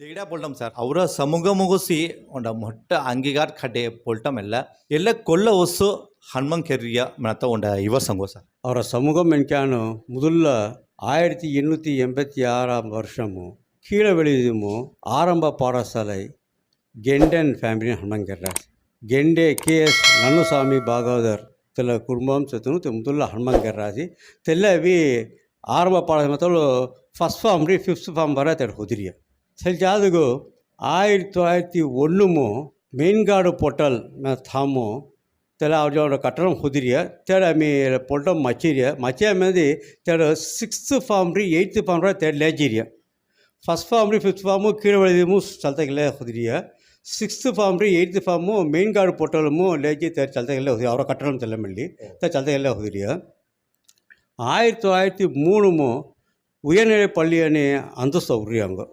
ದೇಗಡ ಪೊಲ್ಟಮ್ sir ಅವರ ಸಮುಗ ಮುಗಿಸಿ ಒಂಡ ಮೊಟ್ಟ ಅಂಗಿಗಾರ್ ಖಡ್ಡೆ ಪೊಲ್ಟಮ್ ಎಲ್ಲ ಎಲ್ಲ ಕೊಲ್ಲ ಒಸ್ಸು ಹನುಮನ್ ಕೆರ್ರಿಯ ಮನತ ಒಂಡ ಇವ ಸಂಗೋ ಸರ್ அவர சமூகம் என்கானு முதல்ல ஆயிரத்தி எண்ணூற்றி எண்பத்தி ஆறாம் வருஷமு கீழே வெளியுமோ ஆரம்ப பாடசாலை கெண்டன் ஃபேமிலி ஹனுமங்கர்ராஜ் ಗೆಂಡೆ ಕೆ ಎಸ್ ನನ್ನುಸ್ವಾಮಿ ಭಾಗವದರ್ ತೆಲ್ಲ ಕುಟುಂಬಂ ಸತನು ಮುದುಲ್ಲ ಹನುಮಂಗರ್ರಾಜಿ ತೆಲ್ಲ ಅವಿ ಆರಂಭ ಪಾಡ ಮೊದಲು ಫಸ್ಟ್ ಫಾರ್ಮ್ ರೀ ಫಿಫ್ತ್ ಫಾರ್ಮ್ ಬರ ತೆಡ್ ಸರಿಯಾದಗೂ ஆயிரத்தி தொள்ளாயிரத்தி ஒன்றுமோ மெயின்காடு பொட்டல் தாமோ தெல அவரோட கட்டணம் குதிரிய தேட மீ பொட்டம் மச்சீரிய மச்சிய மீது தேட சிக்ஸ்த்து ஃபார்ம்ரி எயித்து ஃபார்ம் ರೀ தேட ಲೇಜಿರಿಯ ಫಸ್ಟ್ ಫಾರ್ಮ್ ರೀ ಫಿಫ್ತ್ ಫಾರ್ಮು ಕೀಳವಳಿದಮು ಚಲ್ತಗಲೇ ಹುದಿರಿಯ ಸಿಕ್ಸ್ತ್ ಫಾರ್ಮ್ ರೀ ಏಯ್ತ್ ಫಾರ್ಮು ಮೇನ್ ಗಾರ್ಡ್ ಪೊಟ್ಟಲಮು ಲೇಜಿ ತೆ ಚಲ್ತಗಲೇ ಹುದಿ ಅವರ ಕಟ್ಟಣಂ ತೆಲ್ಲಮಲ್ಲಿ ತೆ ಚಲ್ತಗಲೇ ஆயிரத்தி தொள்ளாயிரத்தி மூணுமோ உயர்நிலை பள்ளியனே அந்தஸ்து உரிய அவங்க